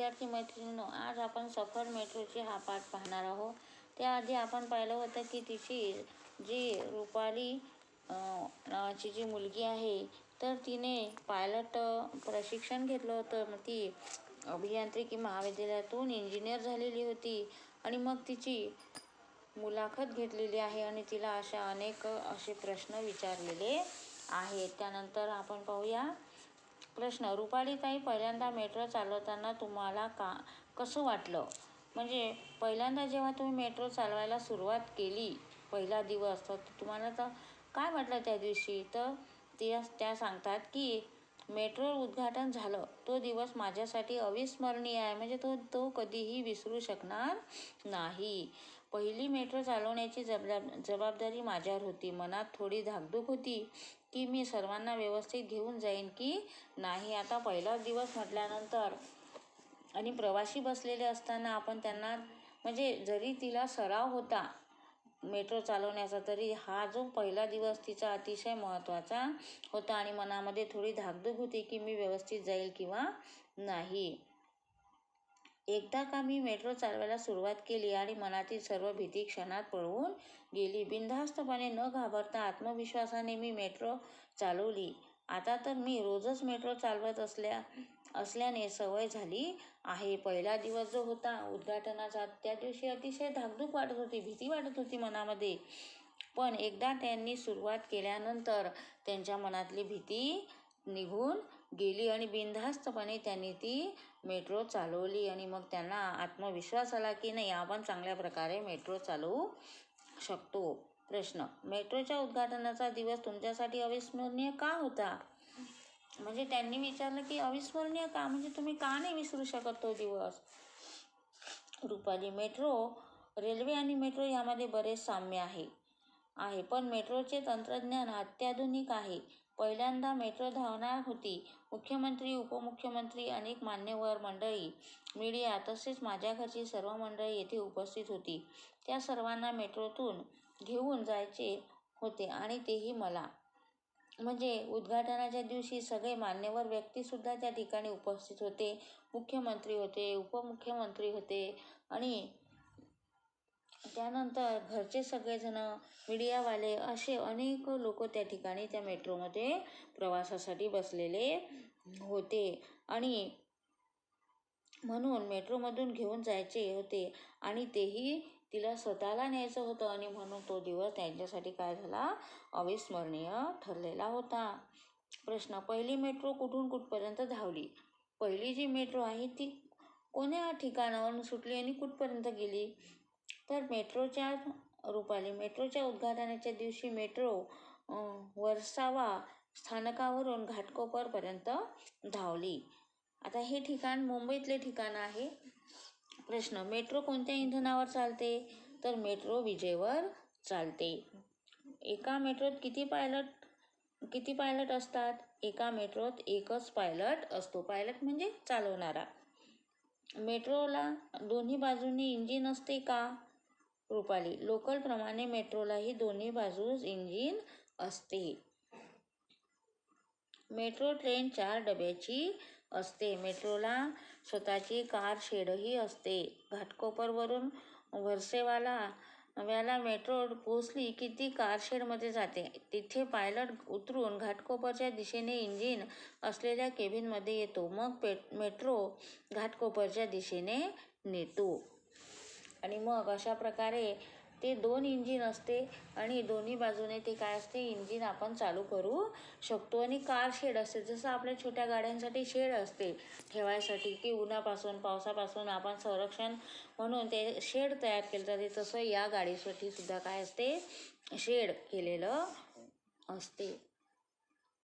विद्यार्थी मैत्रिणींनो आज आपण सफर मेट्रोची हा पाठ पाहणार आहोत. त्याआधी आपण पाहिलं होतं की तिची जी रुपाली नावाची जी मुलगी आहे तर तिने पायलट प्रशिक्षण घेतलं होतं. मग ती अभियांत्रिकी महाविद्यालयातून इंजिनियर झालेली होती आणि मग तिची मुलाखत घेतलेली आहे आणि तिला अशा अनेक असे प्रश्न विचारलेले आहेत. त्यानंतर आपण पाहूया प्रश्न. रुपालीताई पहिल्यांदा मेट्रो चालवताना तुम्हाला का कसं वाटलं? म्हणजे पहिल्यांदा जेव्हा तुम्ही मेट्रो चालवायला सुरुवात केली पहिला दिवस तर तुम्हाला तर काय वाटलं त्या दिवशी? तर त्या त्या सांगतात की मेट्रो उद्घाटन झालं. तो दिवस माझ्यासाठी अविस्मरणीय आहे. म्हणजे तो तो कधीही विसरू शकणार नाही. पहिली मेट्रो चालवण्याची जबाब जबाबदारी माझ्यावर होती. मनात थोडी धाकधूक होती. की मी सर्वांना व्यवस्थित घेऊन जाईन की नाही. आता पहिलाच दिवस म्हटल्यानंतर आणि प्रवासी बसलेले असताना आपण त्यांना म्हणजे जरी तिला सराव होता मेट्रो चालवण्याचा तरी हा जो पहिला दिवस तिचा अतिशय महत्त्वाचा होता आणि मनामध्ये थोडी धाकधूक होती की मी व्यवस्थित जाईल किंवा नाही. एकदा का मी मेट्रो चालवायला सुरुवात केली आणि मनातील सर्व भीती क्षणात पळवून गेली. बिनधास्तपणे न घाबरता आत्मविश्वासाने मी मेट्रो चालवली. आता तर मी रोजच मेट्रो चालवत असल्या असल्याने सवय झाली आहे. पहिला दिवस जो होता उद्घाटनाचा त्या दिवशी अतिशय धाकधूक वाटत होती भीती वाटत होती मनामध्ये. पण एकदा त्यांनी सुरुवात केल्यानंतर त्यांच्या मनातली भीती निघून गेली आणि बिनधास्तपणे त्यांनी ती मेट्रो चालवली. आणि मग त्यांना आत्मविश्वास आला की नाही आपण चांगल्या प्रकारे मेट्रो चालवू शकतो. प्रश्न मेट्रोच्या उद्घाटनाचा दिवस तुमच्यासाठी अविस्मरणीय का होता? म्हणजे त्यांनी विचारलं की अविस्मरणीय का? म्हणजे तुम्ही का नाही विसरू शकत तो दिवस? रुपाली मेट्रो रेल्वे आणि मेट्रो यामध्ये बरेच साम्य आहे. आहे पण मेट्रोचे तंत्रज्ञान अत्याधुनिक आहे. पहिल्यांदा मेट्रो धावणार होती. मुख्यमंत्री उपमुख्यमंत्री अनेक मान्यवर मंडळी मीडिया तसेच माझ्या घरची सर्व मंडळी येथे उपस्थित होती. त्या सर्वांना मेट्रोतून घेऊन जायचे होते आणि तेही मला. म्हणजे उद्घाटनाच्या दिवशी सगळे मान्यवर व्यक्तीसुद्धा त्या ठिकाणी उपस्थित होते. मुख्यमंत्री होते उपमुख्यमंत्री होते आणि त्यानंतर घरचे सगळेजण मीडियावाले असे अनेक लोक त्या ठिकाणी त्या मेट्रोमध्ये प्रवासासाठी बसलेले होते. आणि म्हणून मेट्रोमधून घेऊन जायचे होते आणि तेही तिला स्वतःला न्यायचं होतं आणि म्हणून तो दिवस त्यांच्यासाठी काय झाला? अविस्मरणीय ठरलेला होता. प्रश्न पहिली मेट्रो कुठून कुठपर्यंत धावली? पहिली जी मेट्रो आहे ती कोण्या ठिकाणावरून सुटली आणि कुठपर्यंत गेली? तर मेट्रोच्या रुपाली मेट्रोच्या उद्घाटनाच्या दिवशी मेट्रो वर्सावा स्थानकावरून घाटकोपरपर्यंत धावली. आता हे ठिकाण मुंबईतले ठिकाण आहे. प्रश्न मेट्रो कोणत्या इंधनावर चालते? तर मेट्रो विजेवर चालते. एका मेट्रोत किती पायलट किती पायलट असतात? एका मेट्रोत एकच पायलट असतो. पायलट म्हणजे चालवणारा. मेट्रोला दोन्ही बाजूंनी इंजिन असते का? रुपाली. लोकलप्रमाणे मेट्रोलाही दोन्ही बाजूस इंजिन असते. मेट्रो ट्रेन चार डब्याची असते. मेट्रोला स्वतःची कार शेडही असते. घाटकोपरवरून वर्सेवाला व्याला मेट्रो पोचली की ती कारशेडमध्ये जाते. तिथे पायलट उतरून घाटकोपरच्या दिशेने इंजिन असलेल्या केबिनमध्ये येतो. मग पे मेट्रो घाटकोपरच्या दिशेने नेतो. आणि मग अशा प्रकारे ते दोन इंजिन असते आणि दोन्ही बाजूने ते काय असते इंजिन आपण चालू करू शकतो. आणि कार शेड असते जसं आपल्या छोट्या गाड्यांसाठी शेड असते ठेवायसाठी की उन्हापासून पावसापासून आपण संरक्षण म्हणून ते शेड तयार केलं जाते. तसं या गाडीसाठी सुद्धा काय असते शेड केलेलं असते.